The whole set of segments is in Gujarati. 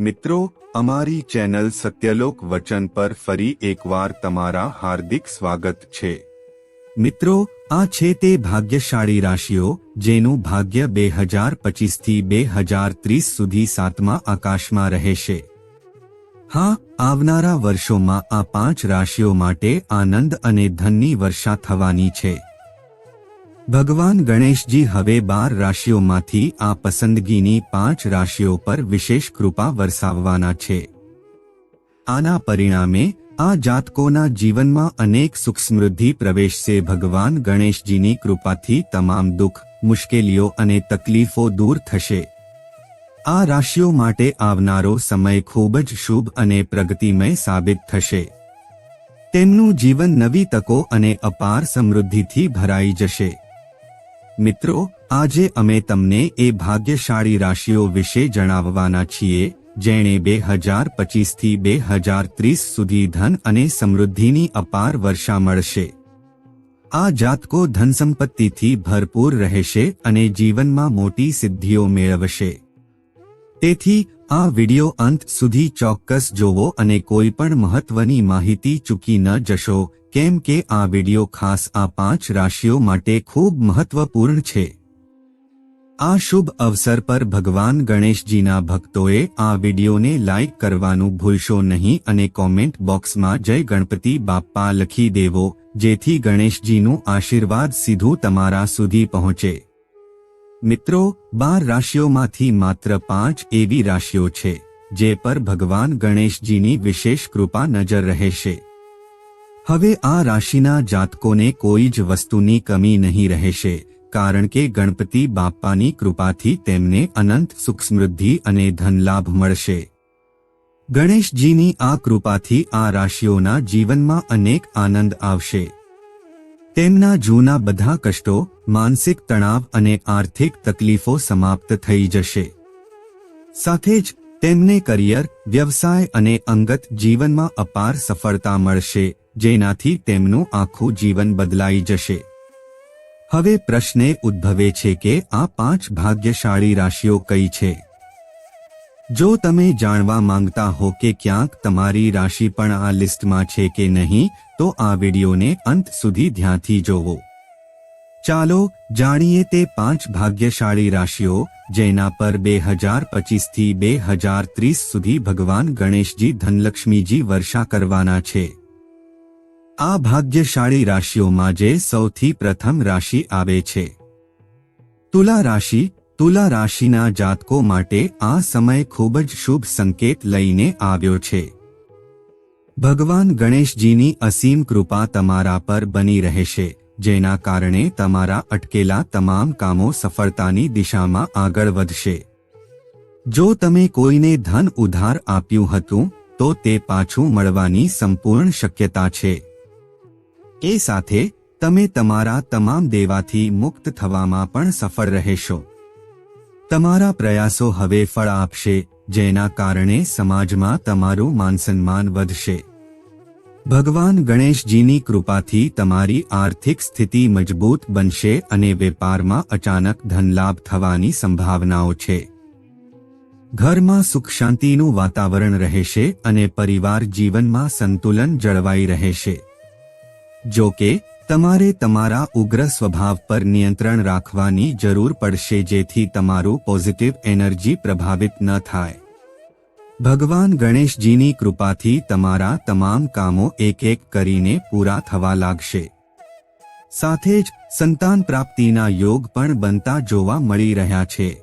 મિત્રો, અમારી ચેનલ સત્યલોક વચન પર ફરી એકવાર તમારા હાર્દિક સ્વાગત છે. મિત્રો, આ છે તે ભાગ્યશાળી રાશિઓ, જેનું ભાગ્ય બે હજાર પચીસથી બે હજાર ત્રીસ સુધી સાતમા આકાશમાં રહેશે. હા, આવનારા વર્ષોમાં આ પાંચ રાશિઓ માટે આનંદ અને ધનની વર્ષા થવાની છે. ભગવાન ગણેશજી હવે બાર રાશિઓમાંથી આ પસંદગીની પાંચ રાશિઓ પર વિશેષ કૃપા વરસાવવાના છે. આના પરિણામે, આ જાતકોના જીવનમાં અનેક સુખ સમૃદ્ધિ પ્રવેશશે. ભગવાન ગણેશજીની કૃપાથી તમામ દુઃખ, મુશ્કેલીઓ અને તકલીફો દૂર થશે. આ રાશિઓ માટે આવનારો સમય ખૂબ જ શુભ અને પ્રગતિમય સાબિત થશે. તેમનું જીવન નવી તકો અને અપાર સમૃદ્ધિથી ભરાઈ જશે. મિત્રો, આજે અમે તમને એ ભાગ્યશાળી રાશિઓ વિશે જણાવવાના છીએ, જેણે બે હજાર પચીસથી બે હજાર ત્રીસ સુધી ધન અને સમૃદ્ધિની અપાર વર્ષા મળશે. આ જાતકો ધન સંપત્તિથી ભરપૂર રહેશે અને જીવનમાં મોટી સિદ્ધિઓ મેળવશે. તેથી, આ વિડિયો અંત સુધી ચોક્કસ જોવો અને કોઈ પણ મહત્વની માહિતી ચૂકી ન જશો. કેમ કે આ વિડિયો ખાસ આ પાંચ રાશિઓ માટે ખૂબ મહત્વપૂર્ણ છે. આ શુભ અવસર પર ભગવાન ગણેશજીના ભક્તોએ આ વિડિયોને લાઇક કરવાનું ભૂલશો નહીં અને કોમેન્ટ બોક્સમાં જય ગણપતિ બાપ્પા લખી દેવો, જેથી ગણેશજીનું આશીર્વાદ સીધું તમારા સુધી પહોંચે. મિત્રો, બાર રાશિઓમાંથી માત્ર પાંચ એવી રાશિઓ છે, જે પર ભગવાન ગણેશજીની વિશેષ કૃપા નજર રહેશે. હવે આ રાશિના જાતકોને કોઈ જ વસ્તુની કમી નહીં રહેશે, કારણ કે ગણપતિ બાપ્પાની કૃપાથી તેમને અનંત સુખ સમૃદ્ધિ અને ધનલાભ મળશે. ગણેશજીની આ કૃપાથી આ રાશિઓના જીવનમાં અનેક આનંદ આવશે. તેમના જૂના બધા કષ્ટો, માનસિક તણાવ અને આર્થિક તકલીફો સમાપ્ત થઈ જશે. સાથે જ, તેમને કરિયર, વ્યવસાય અને અંગત જીવનમાં અપાર સફળતા મળશે. જેનાથી તેમનું આખું જીવન બદલાઈ જશે. હવે પ્રશ્ને ઉદ્ભવે છે કે આ પાંચ ભાગ્યશાળી રાશિઓ કઈ છે? જો તમે જાણવા માંગતા હો કે ક્યાંક તમારી રાશિ પણ આ લિસ્ટમાં છે કે નહીં, તો આ વિડીયોને અંત સુધી ધ્યાનથી જોવો. ચાલો જાણીએ તે પાંચ ભાગ્યશાળી રાશિઓ, જેના પર બે હજાર પચીસથી બે હજાર ત્રીસ સુધી ભગવાન ગણેશજી ધનલક્ષ્મીજી વર્ષા કરવાના છે. આ ભાગ્યશાળી રાશિઓમાં જે સૌથી પ્રથમ રાશિ આવે છે. તુલા રાશિ, તુલા રાશિના જાતકો માટે આ સમય ખૂબ જ શુભ સંકેત લઈને આવ્યો છે. ભગવાન ગણેશજીની અસીમ કૃપા તમારા પર બની રહેશે, જેના કારણે તમારા અટકેલા તમામ કામો સફળતાની દિશામાં આગળ વધશે. જો તમે કોઈને ધન ઉધાર આપ્યું હતું, તો તે પાછું મળવાની સંપૂર્ણ શક્યતા છે. એ સાથે તમે તમારા તમામ દેવાથી મુક્ત થવામાં પણ સફળ રહેશો. તમારા પ્રયાસો હવે ફળ આપશે, જેના કારણે સમાજમાં તમારું માનસન્માન વધશે. ભગવાન ગણેશજીની કૃપાથી તમારી આર્થિક સ્થિતિ મજબૂત બનશે અને વેપારમાં અચાનક ધનલાભ થવાની સંભાવનાઓ છે. ઘરમાં સુખ શાંતિનું વાતાવરણ રહેશે અને પરિવાર જીવનમાં સંતુલન જળવાઈ રહેશે. જો કે, તમારે તમારા ઉગ્ર સ્વભાવ પર નિયંત્રણ રાખવાની જરૂર પડશે જેથી તમારું પોઝિટિવ એનર્જી પ્રભાવિત ન થાય. ભગવાન ગણેશજીની કૃપાથી તમારા તમામ કામો એક એક કરીને પૂરા થવા લાગશે. સાથે જ, સંતાન પ્રાપ્તિના યોગ પણ બનતા જોવા મળી રહ્યા છે.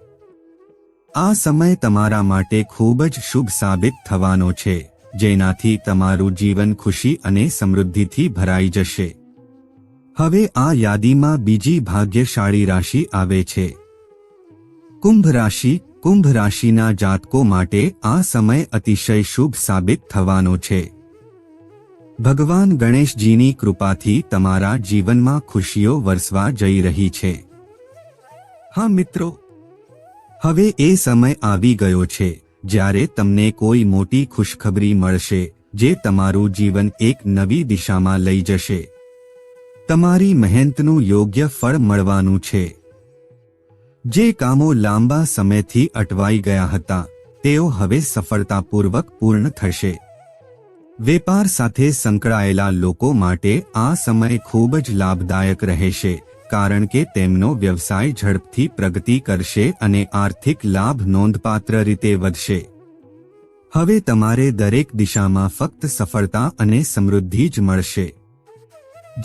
આ સમય તમારા માટે ખૂબ જ શુભ સાબિત થવાનો છે. જેનાથી તમારું જીવન ખુશી અને સમૃદ્ધિથી ભરાઈ જશે. હવે આ યાદીમાં બીજી ભાગ્યશાળી રાશિ આવે છે. કુંભ રાશિ, કુંભ રાશિના જાતકો માટે આ સમય અતિશય શુભ સાબિત થવાનો છે. ભગવાન ગણેશજીની કૃપાથી તમારા જીવનમાં ખુશીઓ વરસવા જઈ રહી છે. હા મિત્રો, હવે એ સમય આવી ગયો છે. જ્યારે તમને કોઈ મોટી ખુશખબરી મળશે, જે તમારું જીવન એક નવી દિશામાં લઈ જશે. તમારી મહેનતનું યોગ્ય ફળ મળવાનું છે. જે કામો લાંબા સમયથી અટવાઈ ગયા હતા, તેઓ હવે સફળતાપૂર્વક પૂર્ણ થશે. વેપાર સાથે સંકળાયેલા લોકો માટે આ સમય ખૂબ જ લાભદાયક રહેશે. કારણ કે તેમનો વ્યવસાય ઝડપથી પ્રગતિ કરશે અને આર્થિક લાભ નોંધપાત્ર રીતે વધશે. હવે તમારે દરેક દિશામાં ફક્ત સફળતા અને સમૃદ્ધિ જ મળશે.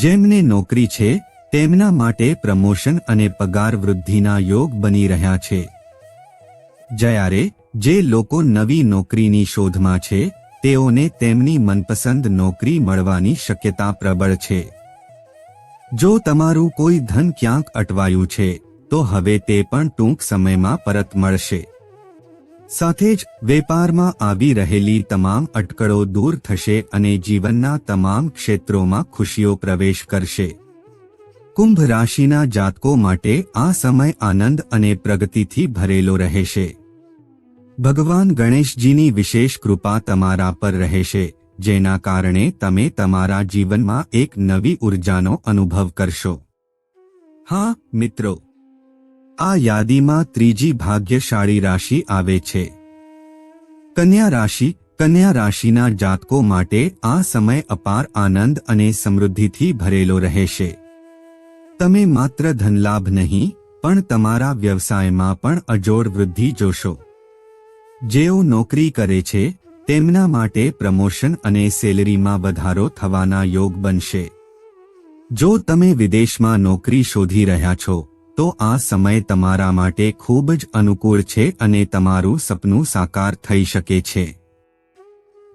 જેમને નોકરી છે, તેમના માટે પ્રમોશન અને પગાર વૃદ્ધિના યોગ બની રહ્યા છે. જ્યારે જે લોકો નવી નોકરીની શોધમાં છે, તેઓને તેમની મનપસંદ નોકરી મળવાની શક્યતા પ્રબળ છે. જો તમારું કોઈ ધન ક્યાંક અટવાયું છે, તો હવે તે પણ ટૂંક સમયમાં પરત મળશે. સાથે જ વેપારમાં આવી રહેલી તમામ અટકળો દૂર થશે અને જીવનના તમામ ક્ષેત્રોમાં ખુશીઓ પ્રવેશ કરશે. કુંભ રાશિના જાતકો માટે આ સમય આનંદ અને પ્રગતિથી ભરેલો રહેશે. ભગવાન ગણેશજીની વિશેષ કૃપા તમારા પર રહેશે. જેના કારણે તમે તમારા જીવનમાં એક નવી ઉર્જાનો અનુભવ કરશો. હા, મિત્રો. આ યાદીમાં ત્રીજી ભાગ્યશાળી રાશિ આવે છે. કન્યા રાશિ, કન્યા રાશિના જાતકો માટે આ સમય અપાર આનંદ અને સમૃદ્ધિથી ભરેલો રહેશે. તમે માત્ર ધનલાભ નહીં, પણ તમારા વ્યવસાયમાં પણ અજોડ વૃદ્ધિ જોશો. જેઓ નોકરી કરે છે તેમના માટે પ્રમોશન અને સેલરીમાં વધારો થવાના યોગ બનશે. જો તમે વિદેશમાં નોકરી શોધી રહ્યા છો, તો આ સમય તમારા માટે ખૂબ જ અનુકૂળ છે અને તમારું સપનું સાકાર થઈ શકે છે.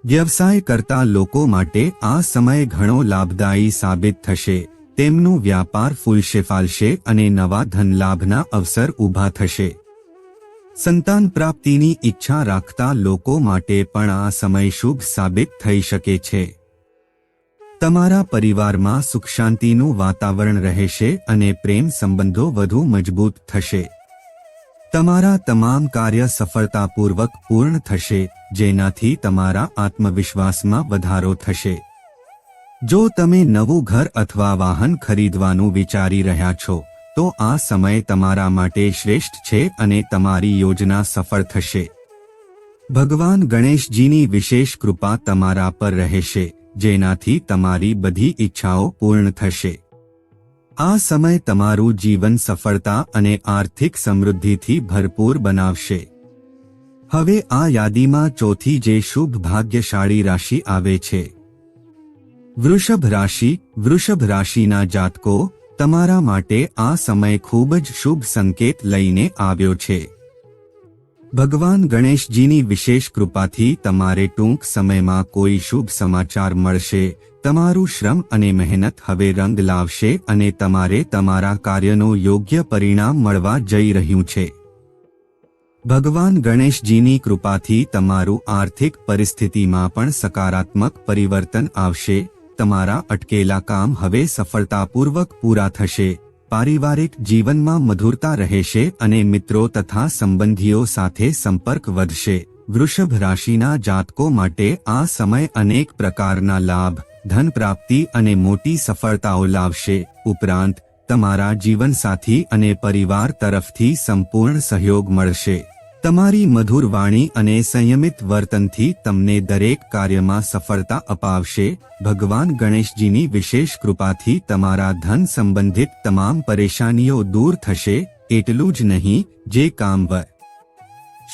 વ્યવસાય કરતા લોકો માટે આ સમય ઘણો લાભદાયી સાબિત થશે. તેમનું વ્યાપાર ફૂલશે, ફાલશે અને નવા ધનલાભના અવસર ઊભા થશે. સંતાન પ્રાપ્તિની ઈચ્છા રાખતા લોકો માટે પણ આ સમય શુભ સાબિત થઈ શકે છે. તમારા પરિવારમાં સુખ શાંતિનું વાતાવરણ રહેશે અને પ્રેમ સંબંધો વધુ મજબૂત થશે. તમારા તમામ કાર્ય સફળતાપૂર્વક પૂર્ણ થશે, જેનાથી તમારા આત્મવિશ્વાસમાં વધારો થશે. જો તમે નવું ઘર અથવા વાહન ખરીદવાનું વિચારી રહ્યા છો તો આ સમય તમારા માટે શ્રેષ્ઠ છે અને તમારી યોજના સફળ થશે. ભગવાન ગણેશજીની વિશેષ કૃપા તમારા પર રહેશે, જેનાથી તમારી બધી ઈચ્છાઓ પૂર્ણ થશે. આ સમય તમારું જીવન સફળતા અને આર્થિક સમૃદ્ધિથી ભરપૂર બનાવશે. હવે આ યાદીમાં ચોથી જે શુભ ભાગ્યશાળી રાશિ આવે છે. વૃષભ રાશિ, વૃષભ રાશિના જાતકો તમારા માટે આ સમય ખૂબ જ શુભ સંકેત લઈને આવ્યો છે. ભગવાન ગણેશજીની વિશેષ કૃપાથી તમારે ટૂંક સમયમાં કોઈ શુભ સમાચાર મળશે. તમારું શ્રમ અને મહેનત હવે રંગ લાવશે અને તમારે તમારા કાર્યનું યોગ્ય પરિણામ મળવા જઈ રહ્યું છે. ભગવાન ગણેશજીની કૃપાથી તમારું આર્થિક પરિસ્થિતિમાં પણ સકારાત્મક પરિવર્તન આવશે. તમારા અટકેલા કામ હવે સફળતાપૂર્વક પૂરા થશે. પારિવારિક જીવનમાં મધુરતા રહેશે અને મિત્રો તથા સંબંધીઓ સાથે સંપર્ક વધશે. વૃષભ રાશિના જાતકો માટે આ સમય અનેક પ્રકારના લાભ, ધન પ્રાપ્તિ અને મોટી સફળતાઓ લાવશે. ઉપરાંત, તમારા જીવનસાથી અને પરિવાર તરફથી સંપૂર્ણ સહયોગ મળશે. તમારી મધુર વાણી અને સંયમિત વર્તનથી તમને દરેક કાર્યમાં સફળતા અપાવશે. ભગવાન ગણેશજીની વિશેષ કૃપાથી તમારા ધન સંબંધિત તમામ પરેશાનીઓ દૂર થશે. એટલું જ નહીં, જે કામ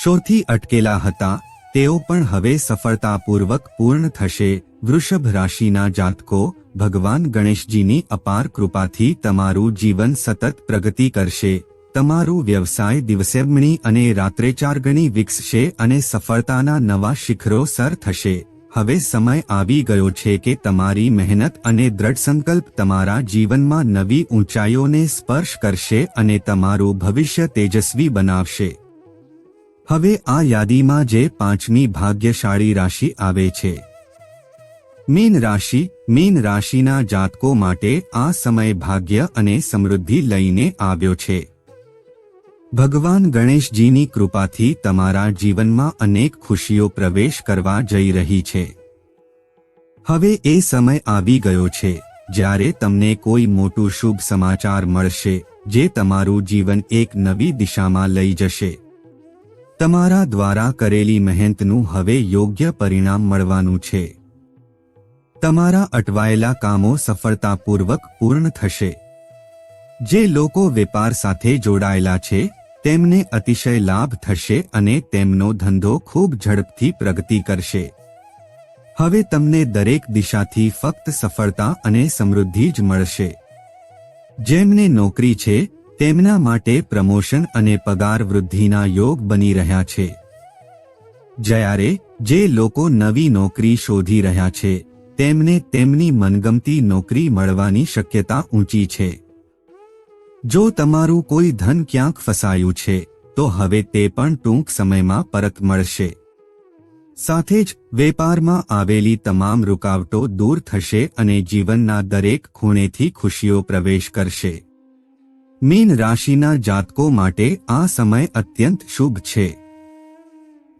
શોથી અટકેલા હતા, તેઓ પણ હવે સફળતાપૂર્વક પૂર્ણ થશે. વૃષભ રાશિના જાતકો, ભગવાન ગણેશજીની અપાર કૃપાથી તમારું જીવન સતત પ્રગતિ કરશે. તમારું વ્યવસાય દિવસેમણી અને રાત્રે ચાર ગણી વિકસશે અને સફળતાના નવા શિખરો સર થશે. હવે સમય આવી ગયો છે કે તમારી મહેનત અને દ્રઢ સંકલ્પ તમારા જીવનમાં નવી ઊંચાઈઓને સ્પર્શ કરશે અને તમારું ભવિષ્ય તેજસ્વી બનાવશે. હવે આ યાદીમાં જે પાંચમી ભાગ્યશાળી રાશિ આવે છે. મીન રાશિ, મીન રાશિના જાતકો માટે આ સમય ભાગ્ય અને સમૃદ્ધિ લઈને આવ્યો છે. ભગવાન ગણેશજીની કૃપાથી તમારા જીવનમાં અનેક ખુશીઓ પ્રવેશ કરવા જઈ રહી છે. હવે એ સમય આવી ગયો છે, જ્યારે તમને કોઈ મોટું શુભ સમાચાર મળશે, જે તમારું જીવન એક નવી દિશામાં લઈ જશે. તમારા દ્વારા કરેલી મહેનતનું હવે યોગ્ય પરિણામ મળવાનું છે. તમારા અટવાયેલા કામો સફળતાપૂર્વક પૂર્ણ થશે. જે લોકો વેપાર સાથે જોડાયેલા છે તેમને અતિશય લાભ થશે અને તેમનો ધંધો ખૂબ ઝડપથી પ્રગતિ કરશે. હવે તમને દરેક દિશાથી ફક્ત સફળતા અને સમૃદ્ધિ જ મળશે. જેમને નોકરી છે, તેમના માટે પ્રમોશન અને પગાર વૃદ્ધિના યોગ બની રહ્યા છે. જ્યારે જે લોકો નવી નોકરી શોધી રહ્યા છે, તેમને તેમની મનગમતી નોકરી મળવાની શક્યતા ઊંચી છે. જો તમારું કોઈ ધન ક્યાંક ફસાયું છે, તો હવે તે પણ ટૂંક સમયમાં પરત મળશે. સાથે જ, વેપારમાં આવેલી તમામ રૂકાવટો દૂર થશે અને જીવનના દરેક ખૂણેથી ખુશીઓ પ્રવેશ કરશે. મીન રાશિના જાતકો માટે આ સમય અત્યંત શુભ છે.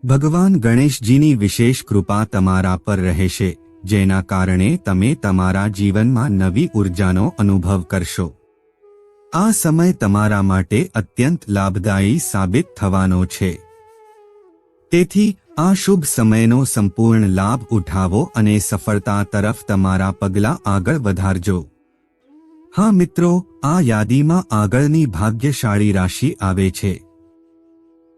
ભગવાન ગણેશજીની વિશેષ કૃપા તમારા પર રહેશે, જેના કારણે તમે તમારા જીવનમાં નવી ઉર્જાનો અનુભવ કરશો. આ સમય તમારા માટે અત્યંત લાભદાયી સાબિત થવાનો છે. તેથી, આ શુભ સમયનો સંપૂર્ણ લાભ ઉઠાવો અને સફળતા તરફ તમારા પગલાં આગળ વધારજો. હા મિત્રો, આ યાદીમાં આગળની ભાગ્યશાળી રાશિ આવે છે.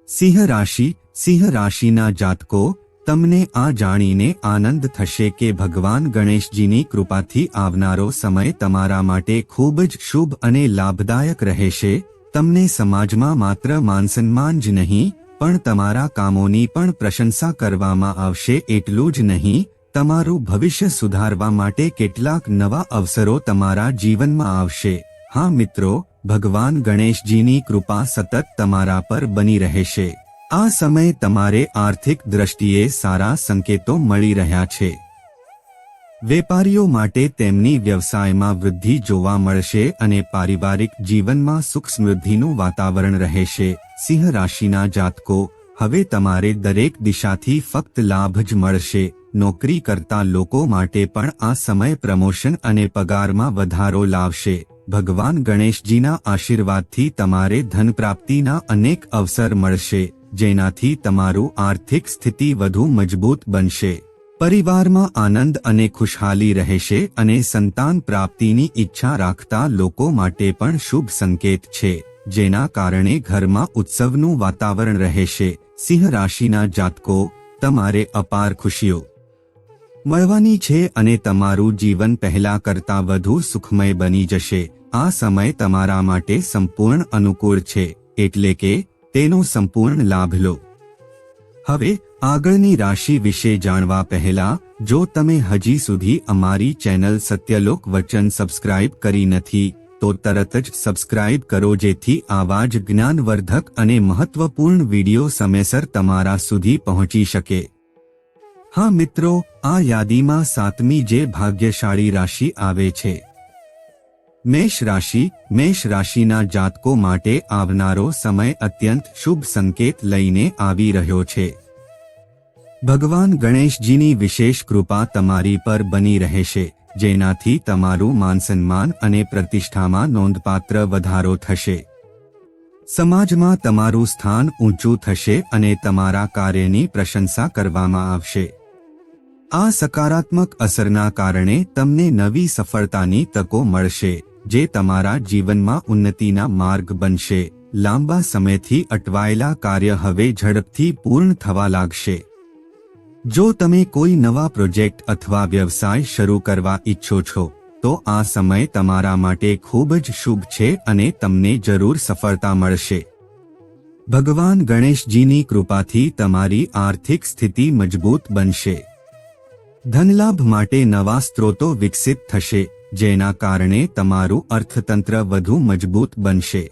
સિંહ રાશિ, સિંહ રાશિના જાતકો તમને આ જાણીને આનંદ થશે કે ભગવાન ગણેશજીની કૃપાથી આવનારો સમય તમારા માટે ખૂબ જ શુભ અને લાભદાયક રહેશે. તમને સમાજમાં માત્ર માનસન્માન જ નહીં, પણ તમારા કામોની પણ પ્રશંસા કરવામાં આવશે એટલું જ નહીં. તમારું ભવિષ્ય સુધારવા માટે કેટલાક નવા અવસરો તમારા જીવનમાં આવશે. હા મિત્રો, ભગવાન ગણેશજીની કૃપા સતત તમારા પર બની રહેશે. આ સમયે તમારે આર્થિક દ્રષ્ટિએ સારા સંકેતો મળી રહ્યા છે. વેપારીઓ માટે તેમની વ્યવસાયમાં વૃદ્ધિ જોવા મળશે અને પારિવારિક જીવનમાં સુખ સમૃદ્ધિનું વાતાવરણ રહેશે. સિંહ રાશિના જાતકો, હવે તમારે દરેક દિશાથી ફક્ત લાભ જ મળશે. નોકરી કરતા લોકો માટે પણ આ સમય પ્રમોશન અને પગારમાં વધારો લાવશે. ભગવાન ગણેશજીના આશીર્વાદથી તમારે ધન પ્રાપ્તિના અનેક અવસર મળશે. જેનાથી તમારું આર્થિક સ્થિતિ વધુ મજબૂત બનશે. પરિવારમાં આનંદ અને ખુશહાલી રહેશે અને સંતાન પ્રાપ્તિની ઈચ્છા રાખતા લોકો માટે પણ શુભ સંકેત છે, જેના કારણે ઘરમાં ઉત્સવનું વાતાવરણ રહેશે. સિંહ રાશિના જાતકો, તમારે અપાર ખુશીઓ મળવાની છે અને તમારું જીવન પહેલા કરતા વધુ સુખમય બની જશે. આ સમય તમારા માટે સંપૂર્ણ અનુકૂળ છે, એટલે કે તેનો સંપૂર્ણ લાભ લો. હવે આગળની રાશિ વિશે જાણવા પહેલા, જો તમે હજી સુધી અમારી ચેનલ સત્યલોક વચન સબસ્ક્રાઇબ કરી નથી, તો તરત જ સબસ્ક્રાઇબ કરો જેથી આવા જ જ્ઞાનવર્ધક અને મહત્વપૂર્ણ વિડિયો સમયસર તમારા સુધી પહોંચી શકે. હા મિત્રો, આ યાદીમાં સાતમી જે ભાગ્યશાળી રાશિ આવે છે. મેષ રાશિ, મેષ રાશિના જાતકો માટે આવનારો સમય અત્યંત શુભ સંકેત લઈને આવી રહ્યો છે. ભગવાન ગણેશજીની વિશેષ કૃપા તમારી પર બની રહેશે, જેનાથી તમારું માનસન્માન અને પ્રતિષ્ઠામાં નોંધપાત્ર વધારો થશે. સમાજમાં તમારું સ્થાન ઊંચું થશે અને તમારા કાર્યની પ્રશંસા કરવામાં આવશે. આ સકારાત્મક અસરના કારણે તમને નવી સફળતાની તકો મળશે. જે તમારા જીવનમાં ઉન્નતિના માર્ગ બનશે. લાંબા સમયથી અટવાયેલા કાર્ય હવે ઝડપથી પૂર્ણ થવા લાગશે. જો તમે કોઈ નવા પ્રોજેક્ટ અથવા વ્યવસાય શરૂ કરવા ઈચ્છો છો, તો આ સમય તમારા માટે ખૂબ જ શુભ છે અને તમને જરૂર સફળતા મળશે. ભગવાન ગણેશજીની કૃપાથી તમારી આર્થિક સ્થિતિ મજબૂત બનશે. ધનલાભ માટે નવા સ્ત્રોતો વિકસિત થશે. જેના કારણે તમારું અર્થતંત્ર વધુ મજબૂત બનશે.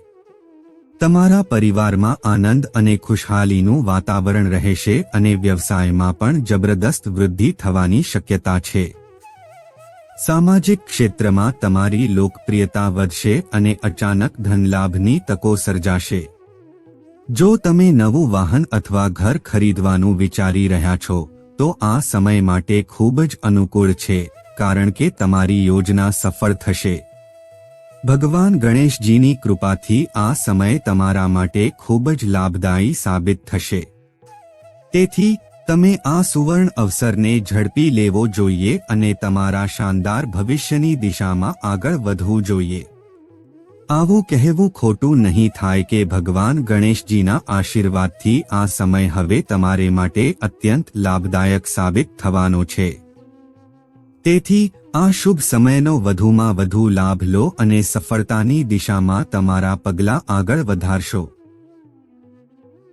તમારા પરિવારમાં આનંદ અને ખુશહાલીનું વાતાવરણ રહેશે અને વ્યવસાયમાં પણ જબરદસ્ત વૃદ્ધિ થવાની શક્યતા છે. સામાજિક ક્ષેત્રમાં તમારી લોકપ્રિયતા વધશે અને અચાનક ધનલાભની તકો સર્જાશે. જો તમે નવું વાહન અથવા ઘર ખરીદવાનું વિચારી રહ્યા છો, તો આ સમય માટે ખૂબ જ અનુકૂળ છે. કારણ કે તમારી યોજના સફળ થશે. ભગવાન ગણેશજીની કૃપાથી આ સમય તમારા માટે ખૂબ જ લાભદાયી સાબિત થશે. તેથી, તમે આ સુવર્ણ અવસરને ઝડપી લેવો જોઈએ અને તમારા શાનદાર ભવિષ્યની દિશામાં આગળ વધવું જોઈએ. આવું કહેવું ખોટું નહીં થાય કે ભગવાન ગણેશજીના આશીર્વાદથી આ સમય હવે તમારે માટે અત્યંત લાભદાયક સાબિત થવાનો છે. તેથી, આ શુભ સમયનો વધુમાં વધુ લાભ લો અને સફળતાની દિશામાં તમારા પગલાં આગળ વધારશો.